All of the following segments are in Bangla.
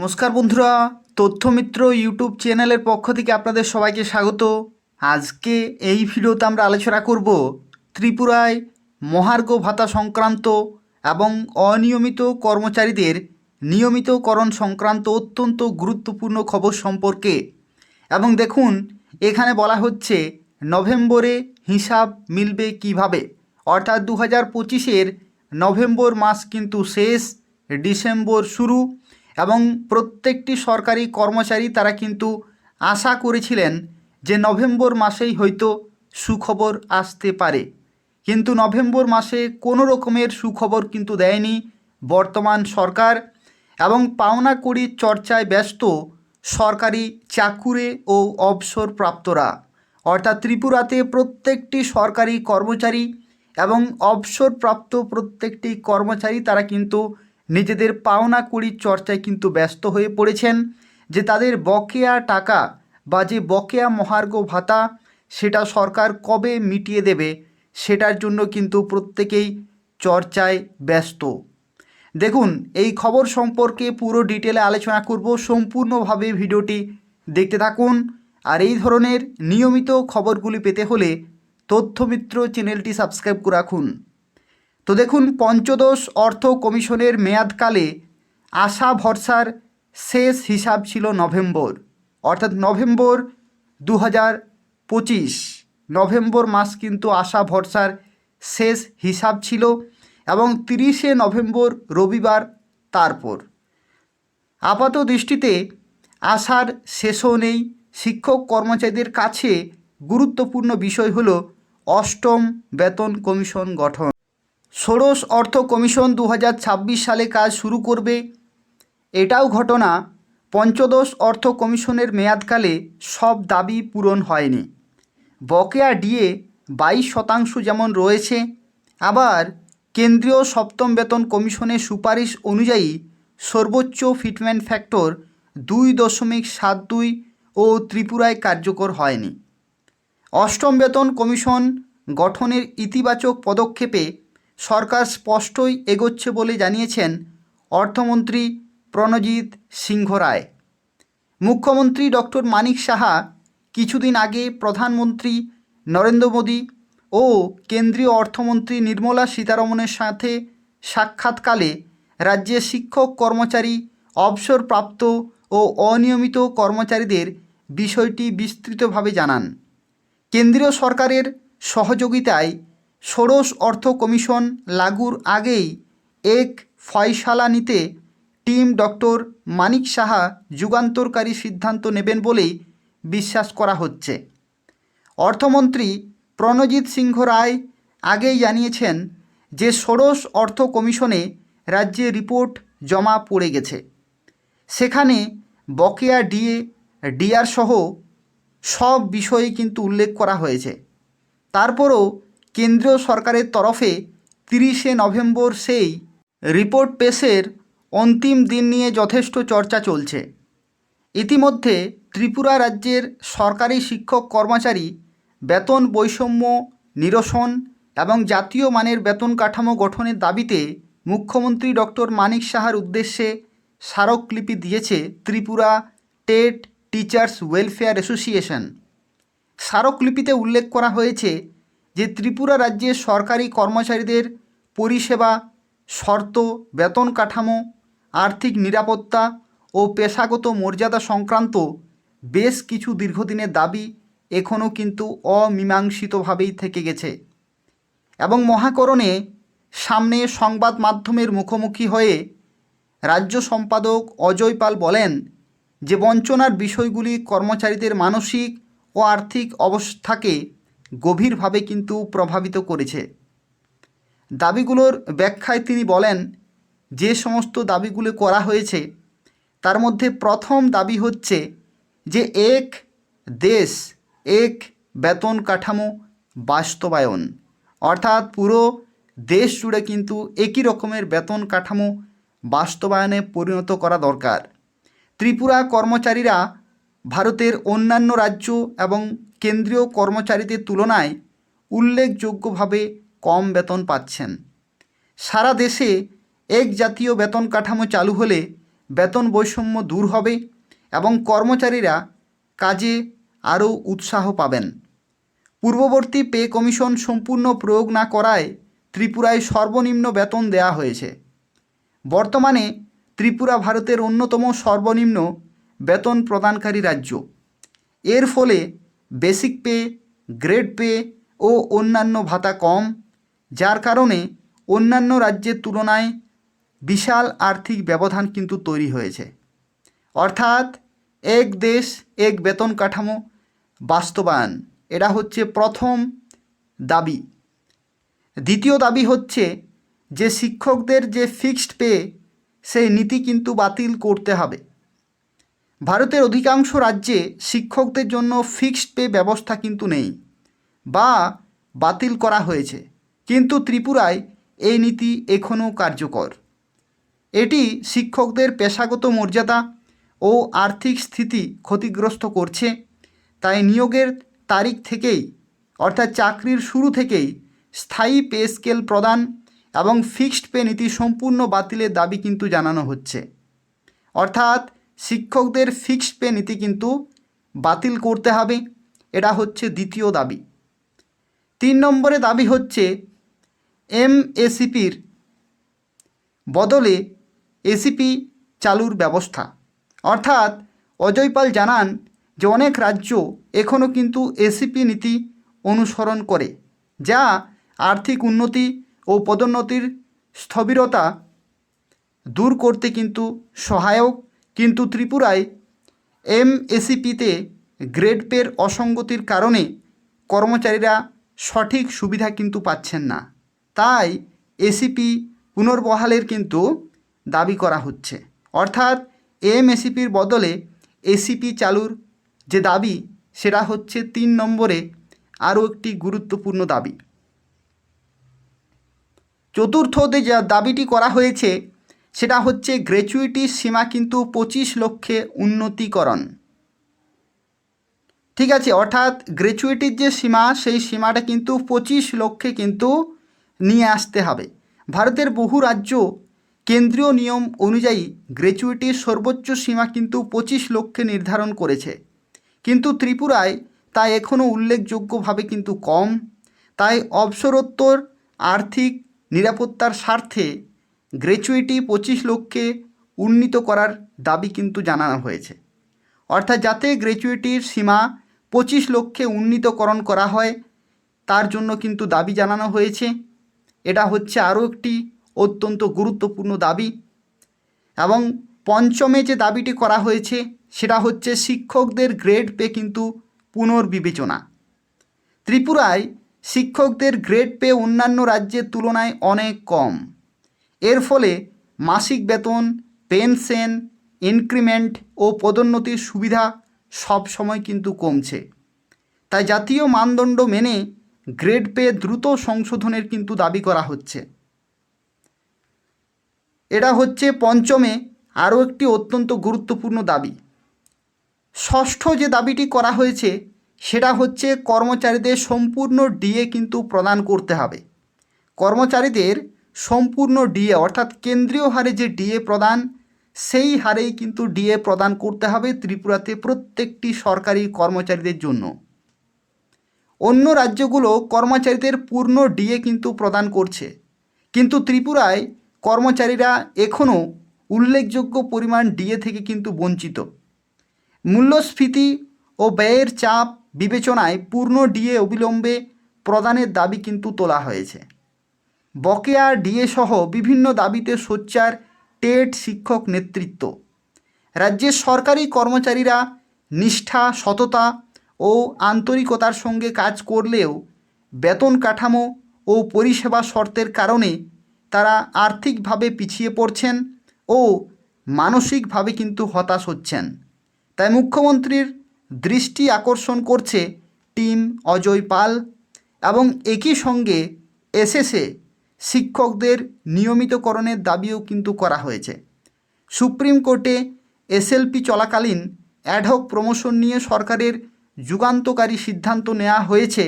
নমস্কার বন্ধুরা, তথ্যমিত্র ইউটিউব চ্যানেলের পক্ষ থেকে আপনাদের সবাইকে স্বাগত। আজকে এই ভিডিওতে আমরা আলোচনা করব ত্রিপুরায় মহার্ঘ ভাতা সংক্রান্ত এবং অনিয়মিত কর্মচারীদের নিয়মিতকরণ সংক্রান্ত অত্যন্ত গুরুত্বপূর্ণ খবর সম্পর্কে। এবং দেখুন, এখানে বলা হচ্ছে নভেম্বরে হিসাব মিলবে কীভাবে? অর্থাৎ দু হাজার পঁচিশের নভেম্বর মাস কিন্তু শেষ, ডিসেম্বর শুরু এবং প্রত্যেকটি সরকারি কর্মচারী তারা কিন্তু আশা করেছিলেন যে নভেম্বর মাসেই হয়তো সুখবর আসতে পারে। কিন্তু নভেম্বর মাসে কোনো রকমের সুখবর কিন্তু দেয়নি বর্তমান সরকার এবং পাওনা কড়ি চর্চায় ব্যস্ত সরকারি চাকুরে ও অবসরপ্রাপ্তরা। অর্থাৎ ত্রিপুরাতে প্রত্যেকটি সরকারি কর্মচারী এবং অবসরপ্রাপ্ত প্রত্যেকটি কর্মচারী তারা কিন্তু নিজেদের পাওনা কুড়ির চর্চায় কিন্তু ব্যস্ত হয়ে পড়েছেন যে তাদের বকেয়া টাকা বা যে বকেয়া মহার্ঘ ভাতা, সেটা সরকার কবে মিটিয়ে দেবে, সেটার জন্য কিন্তু প্রত্যেকেই চর্চায় ব্যস্ত। দেখুন, এই খবর সম্পর্কে পুরো ডিটেলে আলোচনা করব সম্পূর্ণভাবে ভিডিওটি দেখতে থাকুন। আর এই ধরনের নিয়মিত খবরগুলি পেতে হলে তথ্যমিত্র চ্যানেলটি সাবস্ক্রাইব করে রাখুন। তো দেখুন, পঞ্চদশ অর্থ কমিশনের মেয়াদকালে আশা ভরসার শেষ হিসাব ছিল নভেম্বর, অর্থাৎ নভেম্বর দু পঁচিশ। নভেম্বর মাস কিন্তু আশা ভরসার শেষ হিসাব ছিল এবং তিরিশে নভেম্বর রবিবার তারপর। আপাত দৃষ্টিতে আশার শেষও নেই। শিক্ষক কর্মচারীদের কাছে গুরুত্বপূর্ণ বিষয় হলো অষ্টম বেতন কমিশন গঠন। ষোড়শ অর্থ কমিশন দু হাজার ছাব্বিশ সালে কাজ শুরু করবে। এটাও ঘটনা, পঞ্চদশ অর্থ কমিশনের মেয়াদকালে সব দাবি পূরণ হয়নি। বকেয়া ডিএ বাইশ শতাংশ যেমন রয়েছে, আবার কেন্দ্রীয় সপ্তম বেতন কমিশনের সুপারিশ অনুযায়ী সর্বোচ্চ ফিটমেন্ট ফ্যাক্টর দুই দশমিক সাত দুই ও ত্রিপুরায় কার্যকর হয়নি। অষ্টম বেতন কমিশন গঠনের ইতিবাচক পদক্ষেপে সরকার স্পষ্টই এগোচ্ছে বলে জানিয়েছেন অর্থমন্ত্রী প্রণজিৎ সিংহ রায় মুখ্যমন্ত্রী ডক্টর মানিক সাহা কিছুদিন আগে প্রধানমন্ত্রী নরেন্দ্র মোদী ও কেন্দ্রীয় অর্থমন্ত্রী নির্মলা সীতারমণের সাথে সাক্ষাৎকালে রাজ্যের শিক্ষক কর্মচারী, অবসরপ্রাপ্ত ও অনিয়মিত কর্মচারীদের বিষয়টি বিস্তৃতভাবে জানান। কেন্দ্রীয় সরকারের সহযোগিতায় ষোড়শ অর্থ কমিশন লাগুর আগেই এক ফয়সালা নিতে টিম ডক্টর মানিক সাহা যুগান্তরকারী সিদ্ধান্ত নেবেন বলেই বিশ্বাস করা হচ্ছে। অর্থমন্ত্রী প্রণজিৎ সিংহ রায় আগেই জানিয়েছেন যে ষোড়শ অর্থ কমিশনে রাজ্যে রিপোর্ট জমা পড়ে গেছে। সেখানে বকেয়া ডিএ, ডিআর সহ সব বিষয়ে কিন্তু উল্লেখ করা হয়েছে। তারপরও কেন্দ্রীয় সরকারের তরফে তিরিশে নভেম্বর সেই রিপোর্ট পেশের অন্তিম দিন নিয়ে যথেষ্ট চর্চা চলছে। ইতিমধ্যে ত্রিপুরা রাজ্যের সরকারি শিক্ষক কর্মচারী বেতন বৈষম্য নিরসন এবং জাতীয় মানের বেতন কাঠামো গঠনের দাবিতে মুখ্যমন্ত্রী ডক্টর মানিক সাহার উদ্দেশ্যে স্মারকলিপি দিয়েছে Tripura TET teachers welfare association. স্মারকলিপিতে উল্লেখ করা হয়েছে যে ত্রিপুরা রাজ্যের সরকারি কর্মচারীদের পরিষেবা, শর্ত, বেতন কাঠামো, আর্থিক নিরাপত্তা ও পেশাগত মর্যাদা সংক্রান্ত বেশ কিছু দীর্ঘদিনের দাবি এখনও কিন্তু অমীমাংসিতভাবেই থেকে গেছে এবং মহাকরণে সামনে সংবাদ মাধ্যমের মুখোমুখি হয়ে রাজ্য সম্পাদক অজয় পাল বলেন যে বঞ্চনার বিষয়গুলি কর্মচারীদের মানসিক ও আর্থিক অবস্থাকে গভীরভাবে কিন্তু প্রভাবিত করেছে। দাবিগুলোর ব্যাখ্যায় তিনি বলেন, যে সমস্ত দাবিগুলো করা হয়েছে, তার মধ্যে প্রথম দাবি হচ্ছে যে এক দেশ, এক বেতন কাঠামো বাস্তবায়ন। অর্থাৎ পুরো দেশ জুড়ে কিন্তু একই রকমের বেতন কাঠামো বাস্তবায়নে পরিণত করা দরকার। ত্রিপুরা কর্মচারীরা ভারতের অন্যান্য রাজ্য এবং কেন্দ্রীয় কর্মচারীদের তুলনায় উল্লেখযোগ্যভাবে কম বেতন পাচ্ছেন। সারা দেশে এক জাতীয় বেতন কাঠামো চালু হলে বেতন বৈষম্য দূর হবে এবং কর্মচারীরা কাজে আরও উৎসাহ পাবেন। পূর্ববর্তী পে কমিশন সম্পূর্ণ প্রয়োগ না করায় ত্রিপুরায় সর্বনিম্ন বেতন দেয়া হয়েছে। বর্তমানে ত্রিপুরা ভারতের অন্যতম সর্বনিম্ন বেতন প্রদানকারী রাজ্য। এর ফলে বেসিক পে, গ্রেড পে ও অন্যান্য ভাতা কম, যার কারণে অন্যান্য রাজ্যের তুলনায় বিশাল আর্থিক ব্যবধান কিন্তু তৈরি হয়েছে। অর্থাৎ এক দেশ, এক বেতন কাঠামো বাস্তবায়ন, এটা হচ্ছে প্রথম দাবি। দ্বিতীয় দাবি হচ্ছে যে শিক্ষকদের যে ফিক্সড পে, সেই নীতি কিন্তু বাতিল করতে হবে। ভারতের অধিকাংশ রাজ্যে শিক্ষকদের জন্য ফিক্সড পে ব্যবস্থা কিন্তু নেই বা বাতিল করা হয়েছে। কিন্তু ত্রিপুরায় এই নীতি এখনও কার্যকর। এটি শিক্ষকদের পেশাগত মর্যাদা ও আর্থিক স্থিতি ক্ষতিগ্রস্ত করছে। তাই নিয়োগের তারিখ থেকেই, অর্থাৎ চাকরির শুরু থেকেই স্থায়ী পে স্কেল প্রদান এবং ফিক্সড পে নীতি সম্পূর্ণ বাতিলের দাবি কিন্তু জানানো হচ্ছে। অর্থাৎ শিক্ষকদের ফিক্সড পে নীতি কিন্তু বাতিল করতে হবে। এটা হচ্ছে দ্বিতীয় দাবি। তিন নম্বরে দাবি হচ্ছে এমএসিপির বদলে এসিপি চালুর ব্যবস্থা। অর্থাৎ অজয় পাল জানান যে অনেক রাজ্য এখনও কিন্তু এসিপি নীতি অনুসরণ করে, যা আর্থিক উন্নতি ও পদোন্নতির স্থবিরতা দূর করতে কিন্তু সহায়ক কিন্তু ত্রিপুরায় এমএসিপিতে গ্রেড পের অসঙ্গতির কারণে কর্মচারীরা সঠিক সুবিধা কিন্তু পাচ্ছেন না। তাই এসিপি পুনর্বহালের কিন্তু দাবি করা হচ্ছে। অর্থাৎ এমএসিপির বদলে এসিপি চালুর যে দাবি, সেটা হচ্ছে তিন নম্বরে আরও একটি গুরুত্বপূর্ণ দাবি। চতুর্থতে যা দাবিটি করা হয়েছে সেটা হচ্ছে গ্র্যাচুইটির সীমা কিন্তু পঁচিশ লক্ষে উন্নতিকরণ। ঠিক আছে, অর্থাৎ গ্র্যাচুইটির যে সীমা, সেই সীমাটা কিন্তু পঁচিশ লক্ষে কিন্তু নিয়ে আসতে হবে। ভারতের বহু রাজ্য কেন্দ্রীয় নিয়ম অনুযায়ী গ্র্যাচুইটির সর্বোচ্চ সীমা কিন্তু পঁচিশ লক্ষে নির্ধারণ করেছে। কিন্তু ত্রিপুরায় তা এখনও উল্লেখযোগ্যভাবে কিন্তু কম। তাই অবসরোত্তর, আর্থিক নিরাপত্তার স্বার্থে গ্র্যাচুইটি পঁচিশ লক্ষে উন্নীত করার দাবি কিন্তু জানানো হয়েছে। অর্থাৎ যাতে গ্র্যাচুইটির সীমা পঁচিশ লক্ষে উন্নীতকরণ করা হয়, তার জন্য কিন্তু দাবি জানানো হয়েছে। এটা হচ্ছে আরও একটি অত্যন্ত গুরুত্বপূর্ণ দাবি। এবং পঞ্চমে যে দাবিটি করা হয়েছে, সেটা হচ্ছে শিক্ষকদের গ্রেড পে কিন্তু পুনর্বিবেচনা। ত্রিপুরায় শিক্ষকদের গ্রেড পে অন্যান্য রাজ্যের তুলনায় অনেক কম। এর ফলে মাসিক বেতন, পেনশন, ইনক্রিমেন্ট ও পদোন্নতির সুবিধা সব সময় কিন্তু কমছে। তাই জাতীয় মানদণ্ড মেনে গ্রেড পে দ্রুত সংশোধনের কিন্তু দাবি করা হচ্ছে। এটা হচ্ছে পঞ্চমে আরও একটি অত্যন্ত গুরুত্বপূর্ণ দাবি। ষষ্ঠ যে দাবিটি করা হয়েছে, সেটা হচ্ছে কর্মচারীদের সম্পূর্ণ ডিএ কিন্তু প্রদান করতে হবে। কর্মচারীদের সম্পূর্ণ ডিএ, অর্থাৎ কেন্দ্রীয় হারে যে ডিএ প্রদান, সেই হারেই কিন্তু ডিএ প্রদান করতে হবে ত্রিপুরাতে প্রত্যেকটি সরকারি কর্মচারীদের জন্য। অন্য রাজ্যগুলো কর্মচারীদের পূর্ণ ডিএ কিন্তু প্রদান করছে। কিন্তু ত্রিপুরায় কর্মচারীরা এখনও উল্লেখযোগ্য পরিমাণ ডিএ থেকে কিন্তু বঞ্চিত। মূল্যস্ফীতি ও ব্যয়ের চাপ বিবেচনায় পূর্ণ ডিএ অবিলম্বে প্রদানের দাবি কিন্তু তোলা হয়েছে। বকেয়া ডিএ সহ বিভিন্ন দাবিতে সোচ্চার টেট শিক্ষক নেতৃত্ব। রাজ্যের সরকারি কর্মচারীরা নিষ্ঠা, সততা ও আন্তরিকতার সঙ্গে কাজ করলেও বেতন কাঠামো ও পরিষেবা শর্তের কারণে তারা আর্থিকভাবে পিছিয়ে পড়ছেন ও মানসিকভাবে কিন্তু হতাশ হচ্ছেন। তাই মুখ্যমন্ত্রীর দৃষ্টি আকর্ষণ করছে টিম অজয় পাল এবং একই সঙ্গে এসএসএ শিক্ষকদের নিয়মিতকরণের দাবিও কিন্তু করা হয়েছে। সুপ্রিম কোর্টে এসএলপি চলাকালীন অ্যাডহক প্রমোশন নিয়ে সরকারের যুগান্তকারী সিদ্ধান্ত নেওয়া হয়েছে,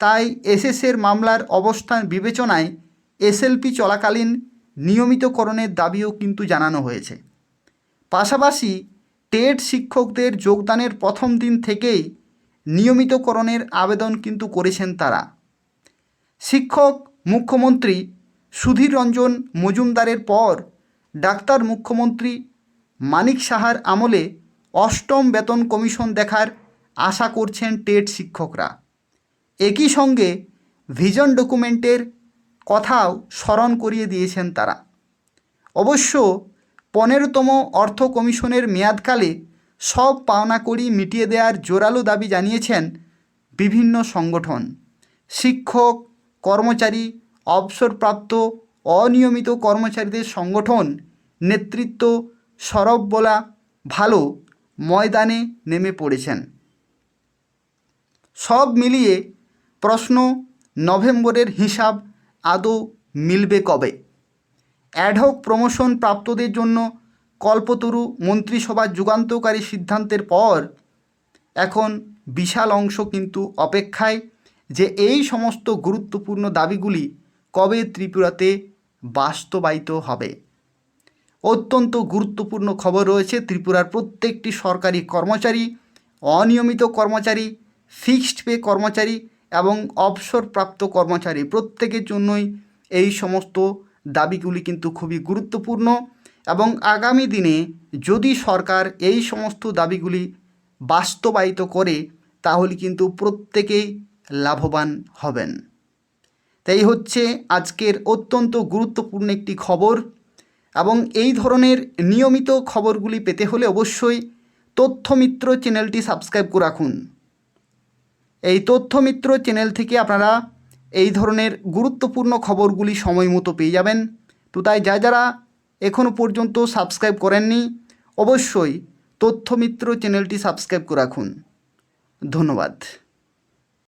তাই এসএসের মামলার অবস্থান বিবেচনায় এসএলপি চলাকালীন নিয়মিতকরণের দাবিও কিন্তু জানানো হয়েছে। পাশাপাশি টেট শিক্ষকদের যোগদানের প্রথম দিন থেকেই নিয়মিতকরণের আবেদন কিন্তু করেছেন তারা। শিক্ষক মুখ্যমন্ত্রী সুধীর রঞ্জন মজুমদারের পর ডাক্তার মুখ্যমন্ত্রী মানিক সাহার আমলে অষ্টম বেতন কমিশন দেখার আশা করছেন টেট শিক্ষকরা। একই সঙ্গে ভিজন ডকুমেন্টের কথাও স্মরণ করিয়ে দিয়েছেন তারা। অবশ্য পনেরোতম অর্থ কমিশনের মেয়াদকালে সব পাওনা করি মিটিয়ে দেওয়ার জোরালো দাবি জানিয়েছেন বিভিন্ন সংগঠন। শিক্ষক কর্মচারী, অবসরপ্রাপ্ত, অনিয়মিত কর্মচারীদের সংগঠন, নেতৃত্ব, সরব বলা ভালো ময়দানে নেমে পড়েছেন। সব মিলিয়ে প্রশ্ন নভেম্বরের হিসাব আদৌ মিলবে কবে? অ্যাডহক প্রমোশন প্রাপ্তদের জন্য কল্পতরু মন্ত্রিসভার যুগান্তকারী সিদ্ধান্তের পর এখন বিশাল অংশ কিন্তু অপেক্ষায় যে এই সমস্ত গুরুত্বপূর্ণ দাবিগুলি কবে ত্রিপুরাতে বাস্তবায়িত হবে। অত্যন্ত গুরুত্বপূর্ণ খবর রয়েছে, ত্রিপুরার প্রত্যেকটি সরকারি কর্মচারী, অনিয়মিত কর্মচারী ফিক্সড পে কর্মচারী এবং অবসরপ্রাপ্ত কর্মচারী প্রত্যেকের জন্যই এই সমস্ত দাবিগুলি কিন্তু খুবই গুরুত্বপূর্ণ এবং আগামী দিনে যদি সরকার এই সমস্ত দাবিগুলি বাস্তবায়িত করে, তাহলে কিন্তু প্রত্যেকেই লাভবান হবেন। তাই হচ্ছে আজকের অত্যন্ত গুরুত্বপূর্ণ একটি খবর এবং এই ধরনের নিয়মিত খবরগুলি পেতে হলে অবশ্যই তথ্যমিত্র চ্যানেলটি সাবস্ক্রাইব করে রাখুন। এই তথ্যমিত্র চ্যানেল থেকে আপনারা এই ধরনের গুরুত্বপূর্ণ খবরগুলি সময় মতো পেয়ে যাবেন। তো তাই যা যারা এখনও পর্যন্ত সাবস্ক্রাইব করেননি, অবশ্যই তথ্যমিত্র চ্যানেলটি সাবস্ক্রাইব করে রাখুন। ধন্যবাদ।